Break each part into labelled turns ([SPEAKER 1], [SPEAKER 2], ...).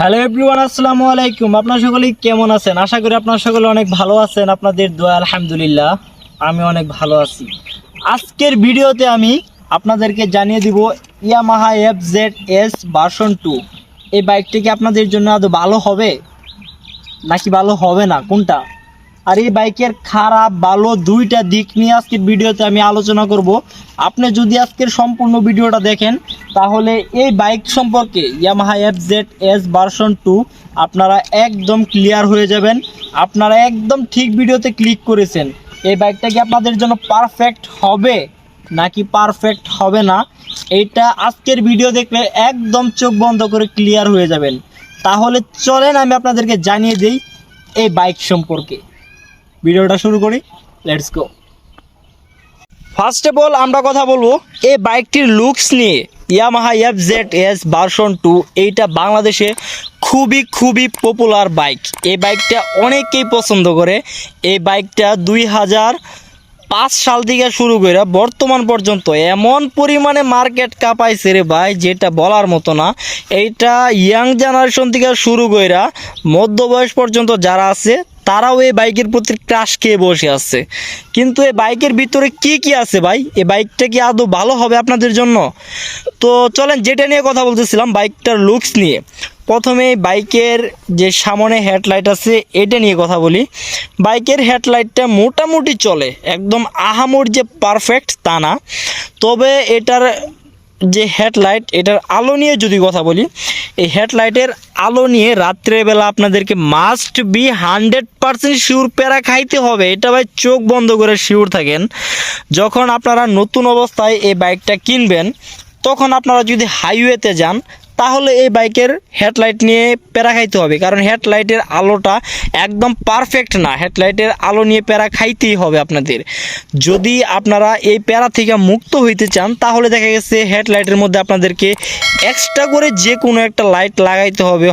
[SPEAKER 1] Hello everyone আসসালামু আলাইকুম। আপনার সকলেই কেমন আছেন? আশা করি আপনার সকলে অনেক ভালো আছেন। আপনাদের দোয়া, আলহামদুলিল্লাহ, আমি অনেক ভালো আছি। আজকের ভিডিওতে আমি আপনাদেরকে জানিয়ে দিব Yamaha F Z S version two এই বাইকটি কি আপনাদের জন্য আদৌ ভালো হবে? নাকি ভালো হবে না? কোনটা? আর এই বাইকের খারাপ, ভালো দুইটা দিক নিয়ে আজকের ভিডিওতে আমি আলোচনা করব। আপনি যদি আজকের সম্পূর্ণ ভিডিওটা দেখেন, তাহলে এই বাইক সম্পর্কে Yamaha F Z S version two আপনারা একদম ক্লিয়ার হয়ে যাবেন। আপনারা একদম ঠিক ভিডিওতে ক্লিক করেছেন। এই বাইকটা কি আপনাদের জন্য পারফেক্ট হবে, নাকি পারফেক্ট হবে না? এইটা আজকের ভিডিও দেখলে একদম চোখ বন্ধ করে ক্লিয়ার হয়ে যাবেন। তাহলে চলেন আমি আপনাদেরকে জানিয়ে দিই এই বাইক সম্পর্কে। ভিডিওটা শুরু করি। Let's go first of all আমরা কথা বলব এই বাইকটির লুকস নিয়ে। Yamaha F Z S version two এইটা বাংলাদেশে খুবই খুবই পপুলার বাইক এই বাইকটা অনেকেই পছন্দ করে। এই বাইকটা দুই হাজার পাঁচ সাল থেকে শুরু করে বর্তমান পর্যন্ত এমন পরিমাণে মার্কেট কাঁপাইছে রে ভাই, যেটা বলার মতো না। এইটা ইয়াং জেনারেশন থেকে শুরু করে মধ্য বয়স পর্যন্ত যারা আছে তারাও এই বাইকের প্রতি ক্রাশ খেয়ে বসে আছে। কিন্তু এই বাইকের ভিতরে কি কি আছে ভাই? এই বাইকটা কি আদৌ ভালো হবে আপনাদের জন্য? তো চলেন যেটা নিয়ে কথা বলতেছিলাম, বাইকটার লুকস নিয়ে। প্রথমে বাইকের যে সামনে হেডলাইট আছে, এটা নিয়ে কথা বলি। বাইকের হেডলাইটটা মোটামুটি চলে, একদম আহামর যে পারফেক্ট তা না। তবে এটার যে হেডলাইট, এটার আলো নিয়ে যদি কথা বলি, এই হেডলাইটের আলো নিয়ে রাত্রেবেলা আপনাদেরকে must be hundred percent sure প্যারা খাইতে হবে। এটা ভাই চোখ বন্ধ করে শিউর থাকেন। যখন আপনারা নতুন অবস্থায় এই বাইকটা কিনবেন, তখন আপনারা যদি হাইওয়েতে যান তাহলে এই বাইকের হেডলাইট নিয়ে প্যারা খাইতে হবে। কারণ হেডলাইটের আলোটা একদম পারফেক্ট না। হেডলাইটের আলো নিয়ে প্যারা খাইতেই হবে আপনাদের। যদি আপনারা এই প্যারা থেকে মুক্ত হইতে চান, তাহলে দেখা গেছে হেডলাইটের মধ্যে আপনাদেরকে এক্সট্রা করে যে কোনো একটা লাইট লাগাইতে হবে।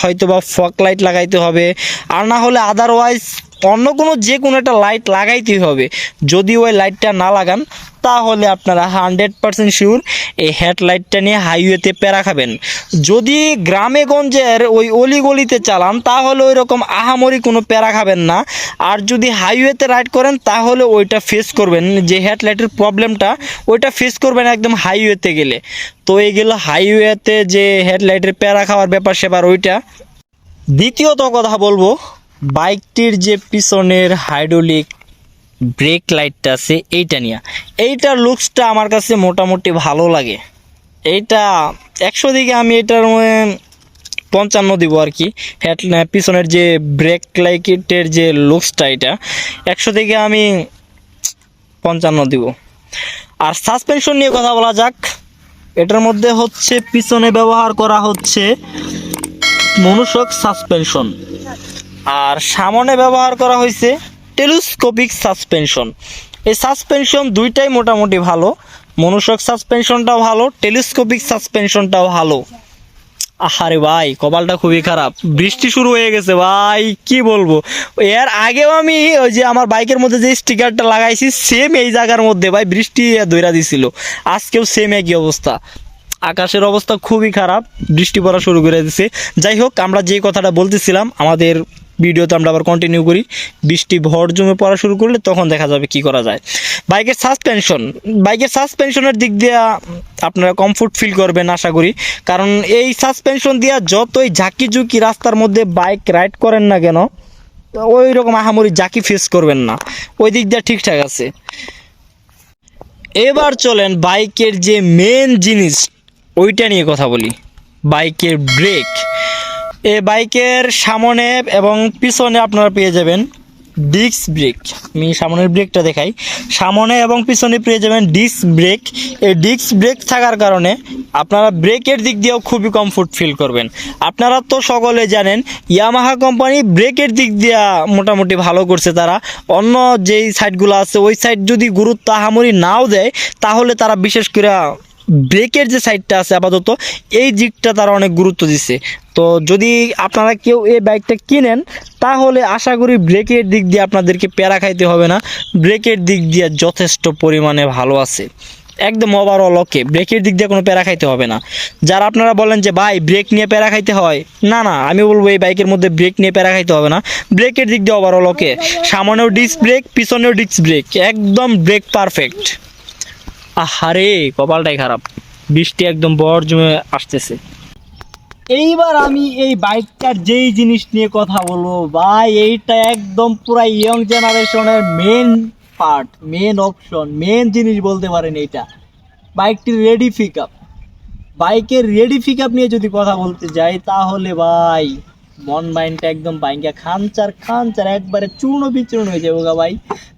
[SPEAKER 1] হয়তো বা ফক লাইট লাগাইতে হবে। আর না হলে আদারওয়াইজ অন্য কোনো যে কোনো একটা লাইট লাগাইতেই হবে। যদি ওই লাইটটা না লাগান, তাহলে আপনারা হান্ড্রেড পারসেন্ট শিওর এই হেডলাইটটা নিয়ে হাইওয়েতে প্যারা খাবেন। যদি গ্রামে গঞ্জের ওই অলিগলিতে চালান, তাহলে ওই রকম আহামরি কোনো প্যারা খাবেন না। আর যদি হাইওয়েতে রাইড করেন, তাহলে ওইটা ফেস করবেন। যে হেডলাইটের প্রবলেমটা ওইটা ফেস করবেন একদম হাইওয়েতে গেলে। তো এইগুলো হাইওয়েতে যে হেডলাইটের প্যারা খাওয়ার ব্যাপার সেবার ওইটা। দ্বিতীয়ত কথা বলব বাইকটির যে পিছনের হাইড্রোলিক ব্রেক লাইটটা আছে, এইটা নিয়ে। এইটার লুকসটা আমার কাছে মোটামুটি ভালো লাগে। এইটা একশো দিকে আমি এটার পঞ্চান্ন দিব আর কি। হেড পিছনের যে ব্রেক লাইটের যে লুকসটা এটা, একশো থেকে আমি পঞ্চান্ন দিব। আর সাসপেনশন নিয়ে কথা বলা যাক। এটার মধ্যে হচ্ছে পিছনে ব্যবহার করা হচ্ছে মনুষক সাসপেনশন আর সামনে ব্যবহার করা হয়েছে টেলিস্কোপিক সাসপেনশন। এই সাসপেনশন দুইটাই মোটামুটি ভালো। মনুষক সাসপেনশনটাও ভালো, টেলিস্কোপিক সাসপেনশনটাও ভালো। আহারে ভাই, কপালটা খুবই খারাপ। বৃষ্টি শুরু হয়ে গেছে ভাই, কি বলব? এর আগেও আমি ওই যে আমার বাইকের মধ্যে যে স্টিকারটা লাগাইছি সেম এই জায়গার মধ্যে ভাই বৃষ্টি দৈরা দিছিল। আজকেও সেম একই অবস্থা। আকাশের অবস্থা খুবই খারাপ, বৃষ্টি পড়া শুরু করে দিছে। যাই হোক, আমরা যে কথাটা বলতেছিলাম, আমাদের ভিডিওতে আমরা আবার কন্টিনিউ করি। বৃষ্টি ভর জমে পড়া শুরু করলে তখন দেখা যাবে কি করা যায়। বাইকের সাসপেনশন বাইকের সাসপেনশনের দিক দিয়ে আপনারা কমফোর্ট ফিল করবেন আশা করি। কারণ এই সাসপেনশন দিয়া যতই ঝাঁকি ঝুঁকি রাস্তার মধ্যে বাইক রাইড করেন না কেন ওই রকম আহামরি জাকি ফেস করবেন না। ওই দিক দিয়ে ঠিকঠাক আছে। এবার চলেন বাইকের যে মেন জিনিস, ওইটা নিয়ে কথা বলি। বাইকের ব্রেক এ বাইকের সামনে এবং পিছনে আপনারা পেয়ে যাবেন ডিস্ক ব্রেক। আমি সামনের ব্রেকটা দেখাই। সামনে এবং পিছনে পেয়ে যাবেন ডিস্ক ব্রেক। এই ডিস্ক ব্রেক থাকার কারণে আপনারা ব্রেকের দিক দিয়েও খুবই কমফোর্ট ফিল করবেন। আপনারা তো সকলে জানেন ইয়ামাহা কোম্পানি ব্রেকের দিক দিয়ে মোটামুটি ভালো করছে তারা। অন্য যেই সাইডগুলো আছে, ওই সাইড যদি গুরুত্ব আহামরি নাও দেয়, তাহলে তারা বিশেষ করে ব্রেকের যে সাইডটা আছে আপাতত, এই দিকটা তারা অনেক গুরুত্ব দিচ্ছে তো যদি আপনারা কেউ এই বাইকটা কিনেন, তাহলে আশা করি ব্রেকের দিক দিয়ে আপনাদেরকে প্যারা খাইতে হবে না। ব্রেকের দিক দিয়ে যথেষ্ট পরিমাণে ভালো আছে। একদম ওভারঅল ওকে ব্রেকের দিক দিয়ে কোনো প্যারা খাইতে হবে না। যারা আপনারা বলেন যে, ভাই ব্রেক নিয়ে প্যারা খাইতে হয়? না না, আমি বলব এই বাইকের মধ্যে ব্রেক নিয়ে প্যারা খাইতে হবে না। ব্রেকের দিক দিয়ে ওভারঅল ওকে সামনেও ডিস্ক ব্রেক পিছনেও ডিস্ক ব্রেক একদম ব্রেক পারফেক্ট আহারে, কপালটাই খারাপ। বৃষ্টি একদম বর জমে আসতেছে। এইবার আমি এই বাইকটার যেই জিনিস নিয়ে কথা বলব, ভাই, এইটা একদম পুরা ইয়ং জেনারেশনের main part main option main জিনিস বলতে পারেন এইটা। বাইকটির রেডি পিক আপ বাইকের রেডি পিক আপ নিয়ে যদি কথা বলতে যাই, তাহলে ভাই, মন মাইন্ডটা একদম বাইঙ্গা খানচার খানচার, একবারে চূর্ণ বিচূর্ণ হয়ে যাব গা ভাই।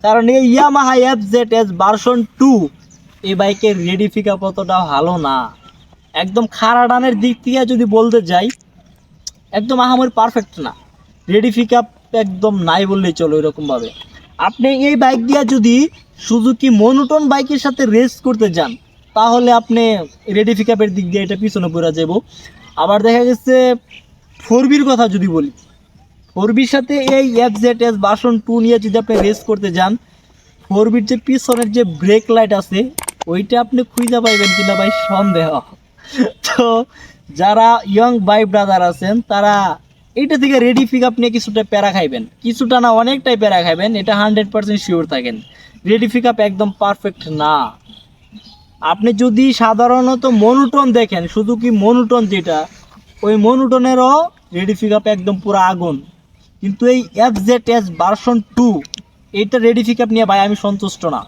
[SPEAKER 1] কারণ এই Yamaha F Z S version two এই বাইকের রেডি আপ অতটা ভালো না। একদম খাড়া ডানের দিক থেকে যদি বলতে যাই, একদম আহামরি পারফেক্ট না। রেডি পিক একদম নাই বললেই চলো এরকমভাবে আপনি এই বাইক দিয়ে যদি সুজুকি মনোটন বাইকের সাথে রেস করতে যান, তাহলে আপনি রেডি পিক দিক দিয়ে এটা পিছনে পড়ে যাব। আবার দেখা গেছে ফোর বির কথা যদি বলি ফোর বির সাথে এই F Z S version two নিয়ে যদি আপনি রেস করতে যান ফোর বির যে পিছনের যে ব্রেক লাইট আছে ওইটা আপনি খুঁজে পাইবেন কিনা ভাই সন্দেহ। তো যারা ইয়ং ভাই ব্রাদার আছেন, তারা এইটা থেকে রেডি পিক আপ নিয়ে কিছুটা প্যারা খাইবেন। কিছুটা না, অনেকটাই প্যারা খাইবেন, এটা হান্ড্রেড পার্সেন্ট শিওর থাকেন। রেডি পিক আপ একদম পারফেক্ট না। আপনি যদি সাধারণত মনুটন দেখেন, শুধু কি মনুটন যেটা, ওই মনুটনেরও রেডি পিক আপ একদম পুরো আগুন। কিন্তু এই F Z S version two এইটা রেডি পিক আপ নিয়ে ভাই আমি সন্তুষ্ট না।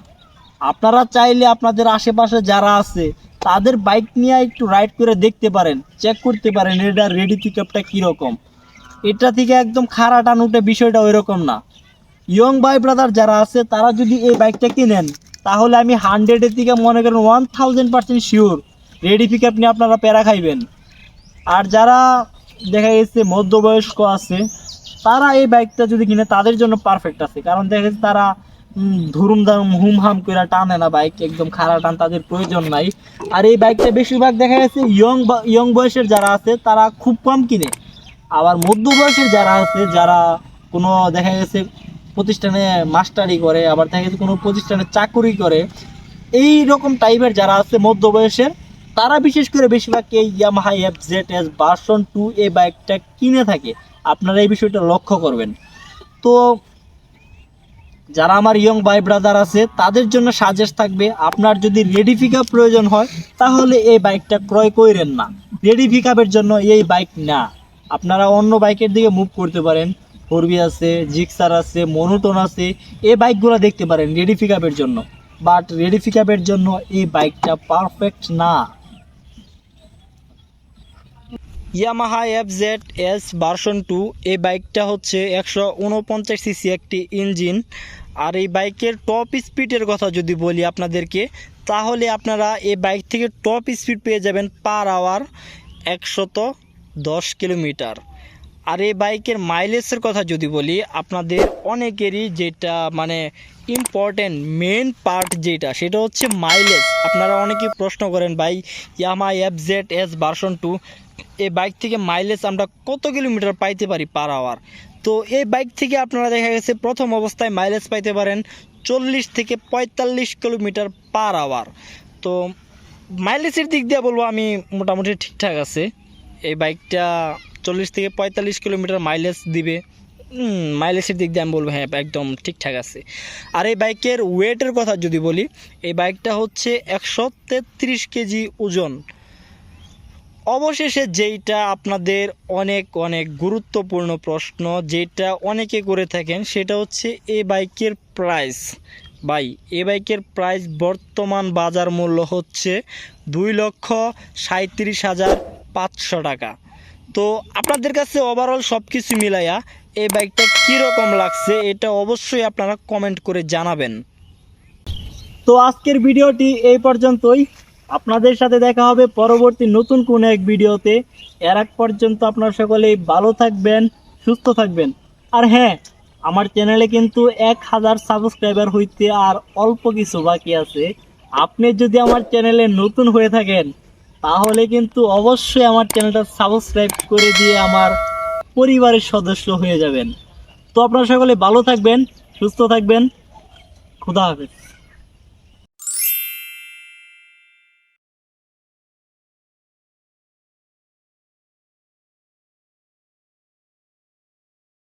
[SPEAKER 1] আপনারা চাইলে আপনাদের আশেপাশে যারা আছে, তাদের বাইক নিয়ে একটু রাইড করে দেখতে পারেন চেক করতে পারেন এটা রেডি পিক আপটা কীরকম। এটা থেকে একদম খাড়া টান উঠে বিষয়টা ওই রকম না। ইয়ং ভাই ব্রাদার যারা আছে, তারা যদি এই বাইকটা কিনেন, তাহলে আমি হান্ড্রেডের থেকে মনে করেন one thousand percent sure ready pick up নিয়ে আপনারা প্যারা খাইবেন। আর যারা দেখা গেছে মধ্যবয়স্ক আছে, তারা এই বাইকটা যদি কিনে, তাদের জন্য পারফেক্ট আছে। কারণ দেখা গেছে তারা ধুরুম দাম হুম করে টানে না বাইক একদম খাড়া টান তাদের প্রয়োজন নাই। আর এই বাইকটা বেশিরভাগ দেখা গেছে ইয়ং ইয়ং বয়সের যারা আছে, তারা খুব কম কিনে। আবার মধ্য বয়সের যারা আছে, যারা কোনো দেখা গেছে প্রতিষ্ঠানে মাস্টারি করে, আবার দেখা গেছে কোনো প্রতিষ্ঠানে চাকুরি করে, এই রকম টাইপের যারা আছে মধ্য বয়সের, তারা বিশেষ করে বেশিরভাগ এই Yamaha F Z S version two এই বাইকটা কিনে থাকে। আপনারা এই বিষয়টা লক্ষ্য করবেন। তো যারা আমার ইয়ং ভাই ব্রাদার আছে, তাদের জন্য সাজেস্ট থাকবে, আপনার যদি রেডি পিক প্রয়োজন হয়, তাহলে এই বাইকটা ক্রয় করেন না। রেডি পিক জন্য এই বাইক না। আপনারা অন্য বাইকের দিকে মুভ করতে পারেন। ফোরবি আছে জিক্সার আছে মনোটন আছে, এই বাইকগুলো দেখতে পারেন রেডি পিক জন্য। বাট রেডি পিক জন্য এই বাইকটা পারফেক্ট না। Yamaha F Z S version two এই বাইকটা হচ্ছে একশো উনপঞ্চাশ সিসি একটি ইঞ্জিন আর এই বাইকের টপ স্পিডের কথা যদি বলি আপনাদেরকে, তাহলে আপনারা এই বাইক থেকে টপ স্পিড পেয়ে যাবেন পার আওয়ার একশত দশ কিলোমিটার আর এই বাইকের মাইলেজের কথা যদি বলি, আপনাদের অনেকেরই যেটা মানে ইম্পর্টেন্ট মেন পার্ট যেটা, সেটা হচ্ছে মাইলেজ আপনারা অনেকেই প্রশ্ন করেন, ভাই Yamaha F Z S version two এই বাইক থেকে মাইলেজ আমরা কত কিলোমিটার পাইতে পারি পার আওয়ার তো এই বাইক থেকে আপনারা দেখা গেছে প্রথম অবস্থায় মাইলেজ পাইতে পারেন চল্লিশ থেকে পঁয়তাল্লিশ কিলোমিটার পার আওয়ার তো মাইলেজের দিক দিয়ে বলব, আমি মোটামুটি ঠিকঠাক আছে। এই বাইকটা চল্লিশ থেকে পঁয়তাল্লিশ কিলোমিটার মাইলেজ দিবে। মাইলেজের দিক দিয়ে আমি বলব হ্যাঁ একদম ঠিকঠাক আছে। আর এই বাইকের ওয়েটের কথা যদি বলি, এই বাইকটা হচ্ছে একশো তেত্রিশ কেজি ওজন। অবশেষে যেইটা আপনাদের অনেক অনেক গুরুত্বপূর্ণ প্রশ্ন যেটা অনেকে করে থাকেন, সেটা হচ্ছে এ বাইকের প্রাইস ভাই এ বাইকের প্রাইস বর্তমান বাজার মূল্য হচ্ছে দুই লক্ষ সাঁত্রিশ হাজার পাঁচশো টাকা। তো আপনাদের কাছে ওভারঅল সব কিছু মিলাইয়া এই বাইকটা কীরকম লাগছে, এটা অবশ্যই আপনারা কমেন্ট করে জানাবেন। তো আজকের ভিডিওটি এই পর্যন্তই। আপনাদের সাথে দেখা হবে পরবর্তী নতুন কোনো এক ভিডিওতে। এর আগ পর্যন্ত আপনারা সকলেই ভালো থাকবেন, সুস্থ থাকবেন। আর হ্যাঁ আমার চ্যানেলে কিন্তু এক হাজার সাবস্ক্রাইবার হইতে আর অল্প কিছু বাকি আছে। আপনি যদি আমার চ্যানেলে নতুন হয়ে থাকেন তাহলে কিন্তু অবশ্যই আমার চ্যানেলটা সাবস্ক্রাইব করে দিয়ে আমার পরিবারের সদস্য হয়ে যাবেন। তো আপনারা সকলে ভালো থাকবেন, সুস্থ থাকবেন। খুদা হাফেজ।